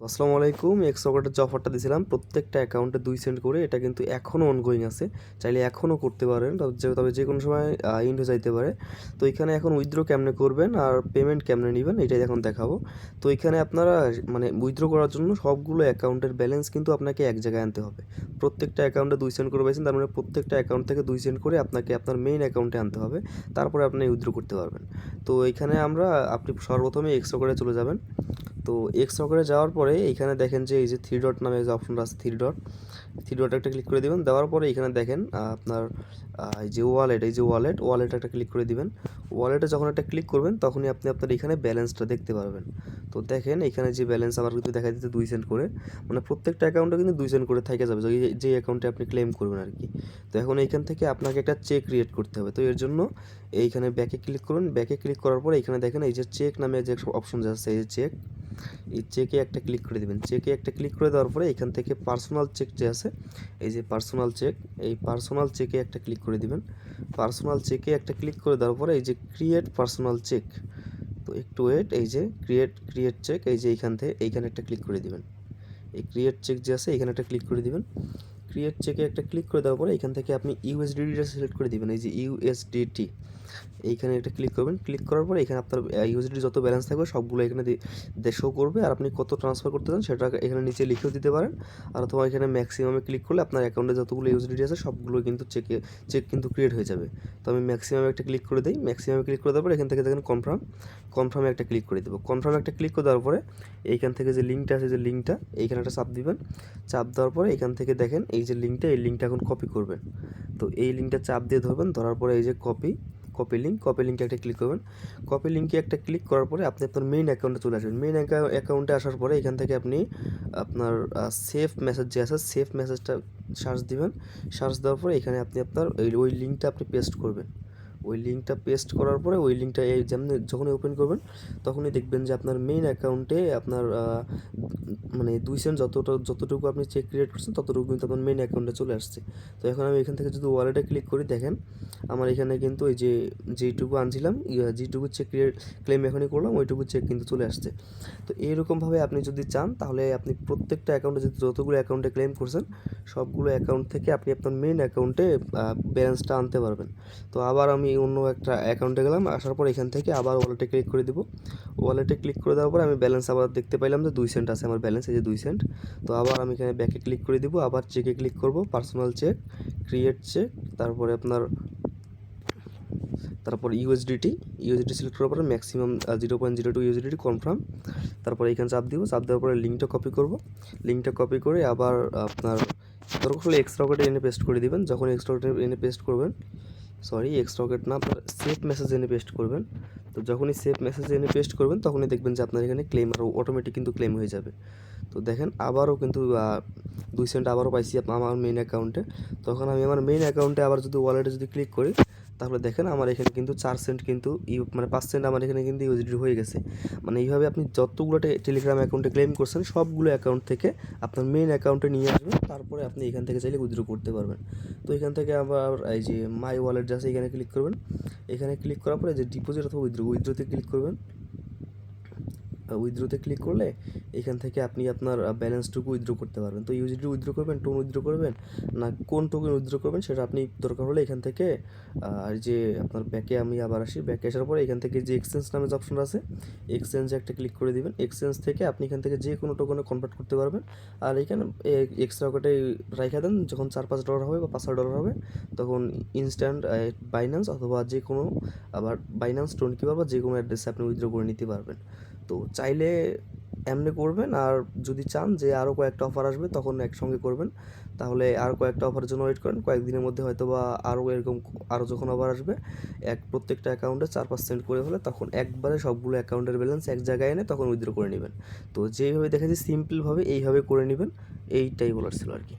তো আসসালামু আলাইকুম এক্স রকেটের যে অফারটা দিয়েছিলাম। প্রত্যেকটা অ্যাকাউন্টে দুই সেন্ট করে, এটা কিন্তু এখনও অনগোয়িং আছে। চাইলে এখনও করতে পারেন, তবে যে কোনো সময় ইন্ড হয়ে যাইতে পারে। তো এখানে এখন উইথড্র কেমনে করবেন আর পেমেন্ট কেমনে নেবেন, এটাই এখন দেখাবো। তো এখানে আপনারা মানে উইথড্র করার জন্য সবগুলো অ্যাকাউন্টের ব্যালেন্স কিন্তু আপনাকে এক জায়গায় আনতে হবে। প্রত্যেকটা অ্যাকাউন্টে দুই সেন্ট করে পাইছেন, তার মানে প্রত্যেকটা অ্যাকাউন্ট থেকে দুই সেন্ট করে আপনাকে আপনার মেইন অ্যাকাউন্টে আনতে হবে। তারপরে আপনি উইথড্র করতে পারবেন। তো এখানে আমরা, আপনি সর্বপ্রথমে এক্স রকেটে চলে যাবেন। তো এক্স রকেটে যাওয়ার পরে এখানে দেখেন যে এই যে থ্রি ডট নামে যে অপশনটা আছে থ্রি ডট থ্রি ডট একটা ক্লিক করে দিবেন। দেওয়ার পরে এখানে দেখেন আপনার এই যে ওয়ালেট এই যে ওয়ালেট ওয়ালেট একটা ক্লিক করে দিবেন। ওয়ালেটে যখন একটা ক্লিক করবেন, তখনই আপনি আপনার এখানে ব্যালেন্সটা দেখতে পারবেন। তো দেখেন, এখানে যে ব্যালেন্স আমার কিন্তু দেখা দিতে দুই সেন্ট করে। মানে প্রত্যেকটা অ্যাকাউন্টে কিন্তু দুই সেন্ট করে থেকে যাবে, যে- যে অ্যাকাউন্টে আপনি ক্লেম করবেন আর কি। তো এখন এইখান থেকে আপনাকে একটা চেক ক্রিয়েট করতে হবে। তো এর জন্য এইখানে ব্যাকে ক্লিক করুন। ব্যাকে ক্লিক করার পরে এখানে দেখেন, এই যে চেক নামে যে অপশন আছে, এই যে চেক এই চেকে একটা ক্লিক করে দিবেন। চেকে একটা ক্লিক করে দেওয়ার পরে এখান থেকে পার্সোনাল চেক যে আছে এই যে পার্সোনাল চেক এই পার্সোনাল চেকে একটা ক্লিক করে দিবেন। পার্সোনাল চেকে একটা ক্লিক করে দেওয়ার পরে এই যে ক্রিয়েট পার্সোনাল চেক তো একটু ওয়েট এই যে ক্রিয়েট ক্রিয়েট চেক এই যে এইখান থেকে এইখানে একটা ক্লিক করে দিবেন। এই ক্রিয়েট চেক যে আছে এখানে একটা ক্লিক করে দিবেন। ক্রিয়েট চেকে একটা ক্লিক করে দেওয়ার পরে এখান থেকে আপনি ইউএসডিটিটা সিলেক্ট করে দিবেন। এই যে ইউএসডিটি এইখানে একটা ক্লিক করবেন। ক্লিক করার পরে এখানে আপনার ইউএসডি যত ব্যালেন্স থাকবে সবগুলো এখানে শো করবে। আর আপনি কত ট্রান্সফার করতে চান সেটা এখানে নিচে লিখেও দিতে পারেন। আর অথবা এখানে ম্যাক্সিমামে ক্লিক করলে আপনার অ্যাকাউন্টে যতগুলো ইউএসডি আছে সবগুলো কিন্তু চেকে চেক কিন্তু ক্রিয়েট হয়ে যাবে। তো আমি ম্যাক্সিমামে একটা ক্লিক করে দিই। ম্যাক্সিমামে ক্লিক করে দেওয়ার পরে এখান থেকে দেখেন কনফার্ম কনফার্মে একটা ক্লিক করে দেবো। কনফার্মে একটা ক্লিক করে দেওয়ার পরে এইখান থেকে যে লিঙ্কটা আছে, যে লিঙ্কটা এইখানে একটা চাপ দিবেন। চাপ দেওয়ার পরে এখান থেকে দেখেন এই যে লিঙ্কটা এই লিঙ্কটা এখন কপি করবেন। তো এই লিঙ্কটা চাপ দিয়ে ধরবেন। ধরার পরে এই যে কপি কপি লিঙ্ক কপি লিঙ্কে একটা ক্লিক করবেন। কপি লিঙ্কে একটা ক্লিক করার পরে আপনি আপনার মেইন অ্যাকাউন্টে চলে আসবেন। মেইন অ্যাকাউন্টে আসার পরে এখান থেকে আপনি আপনার সেফ মেসেজ যে আছে সেফ মেসেজটা সার্চ দিবেন। সার্চ দেওয়ার পরে এখানে আপনি আপনার ওই লিঙ্কটা আপনি পেস্ট করবেন। ওই লিঙ্কটা পেস্ট করার পরে ওই লিঙ্কটা এই যেমন যখনই ওপেন করবেন, তখনই দেখবেন যে আপনার মেইন অ্যাকাউন্টে আপনার মানে দুই সেন্ট যতটা, যতটুকু আপনি চেক ক্রিয়েট করছেন, ততটুকু কিন্তু আপনার মেইন অ্যাকাউন্টে চলে আসছে। তো এখন আমি এখান থেকে যদি ওয়ালেটে ক্লিক করি, দেখেন আমার এখানে কিন্তু ওই যে, যেইটুকু আনছিলাম যেটুকু চেক ক্রিয়েট ক্লেম এখনই করলাম, ওইটুকু চেক কিন্তু চলে আসছে। তো এইরকমভাবে আপনি যদি চান, তাহলে আপনি প্রত্যেকটা অ্যাকাউন্টে যদি যতগুলো অ্যাকাউন্টে ক্লেম করছেন, সবগুলো অ্যাকাউন্ট থেকে আপনি আপনার মেইন অ্যাকাউন্টে ব্যালেন্সটা আনতে পারবেন। তো আবার আমি অন্য একটা অ্যাকাউন্টে গেলাম, আসার পর এখান থেকে আবার ওয়ালেটে ক্লিক করে দিব। ওয়ালেটে ক্লিক করে দেওয়ার পর আমি ব্যালেন্স আবার দেখতে পাইলাম যে দুই সেন্ট আছে আমার ব্যালেন্স এই যে দুই সেন্ট তো আবার আমি এখানে ব্যাকে ক্লিক করে দিব, আবার চেকে ক্লিক করব পার্সোনাল চেক ক্রিয়েট চেক তারপরে আপনার তারপর ইউএসডিটি ইউএসডিটি সিলেক্ট করার পরে maximum zero point zero two USDT confirm তারপরে এখানে চাপ দিব চাপ দেওয়ার পরে লিঙ্কটা কপি করব। লিঙ্কটা কপি করে আবার আপনার দরকার হলে এক্স রকেটে এনে পেস্ট করে দিবেন। যখন এক্সট্রা রকেটে এনে পেস্ট করবেন সরি এক্স রকেট না, আপনার সেফ মেসেজ এনে পেস্ট করবেন। তো যখনই সেফ মেসেজ এনে পেস্ট করবেন, তখনই দেখবেন যে আপনার এখানে ক্লেম আরও অটোমেটিক কিন্তু ক্লেম হয়ে যাবে। তো দেখেন, আবারও কিন্তু দুই সেন্ট আবারও পাইছি আমার মেইন অ্যাকাউন্টে তখন আমি আমার মেইন অ্যাকাউন্টে আবার যদি ওয়ালেটে যদি ক্লিক করি তাহলে দেখেন আমার এখানে কিন্তু চার সেন্ট কিন্তু ইউ মানে পাঁচ সেন্ট আমার এখানে কিন্তু ইউজিডি হয়ে গেছে। মানে এইভাবে আপনি যতগুলো টেলিগ্রাম অ্যাকাউন্টে ক্লেম করছেন, সবগুলো অ্যাকাউন্ট থেকে আপনার মেন অ্যাকাউন্টে নিয়ে আসবেন, তারপরে আপনি এখান থেকে চাইলে উইথড্র করতে পারবেন। তো এখান থেকে আবার এই যে মাই ওয়ালেট যাচ্ছে এখানে ক্লিক করবেন। এখানে ক্লিক করার পরে যে ডিপোজিট অথবা উইথড্র উইথড্রোতে ক্লিক করবেন। উইথড্রোতে ক্লিক করলে এখান থেকে আপনি আপনার ব্যালেন্সটুকু উইথড্র করতে পারবেন। তো ইউজিডি উইথড্র করবেন টোন উইথড্র করবেন, না কোন টোকেন উইথড্র করবেন সেটা আপনি দরকার হলে এখান থেকে আর যে আপনার ব্যাকে আমি আবার আসি ব্যাকে আসার পরে এখান থেকে যে এক্সচেঞ্জ নামে যে অপশন আছে এক্সচেঞ্জে একটা ক্লিক করে দিবেন। এক্সচেঞ্জ থেকে আপনি এখান থেকে যে কোনো টোকেনে কনভার্ট করতে পারবেন। আর এখানে এক্সট্রা কটে রাখা দেন, যখন চার পাঁচ ডলার হবে বা পাঁচ ডলার হবে, তখন ইনস্ট্যান্ট বাইন্যান্স অথবা যে কোনো আবার বাইন্যান্স টোন কিবার বা যে কোনো অ্যাড্রেসে আপনি উইথড্র করে নিতে পারবেন। তো চাইলে এমনি করবেন আর যদি চান যে আরও কয়েকটা অফার আসবে, তখন একসঙ্গে করবেন। তাহলে আর কয়েকটা অফারের জন্য ওয়েট করেন, কয়েকদিনের মধ্যে হয়তো বা আরও এরকম আরও যখন অফার আসবে, এক প্রত্যেকটা অ্যাকাউন্টে চার পার্সেন্ট করে হলে তখন একবারে সবগুলো অ্যাকাউন্টের ব্যালেন্স এক জায়গায় এনে তখন উইথড্র করে নেবেন। তো যেইভাবে দেখেছি সিম্পলভাবে এইভাবে করে নেবেন, এইটাই বলার ছিল আর কি।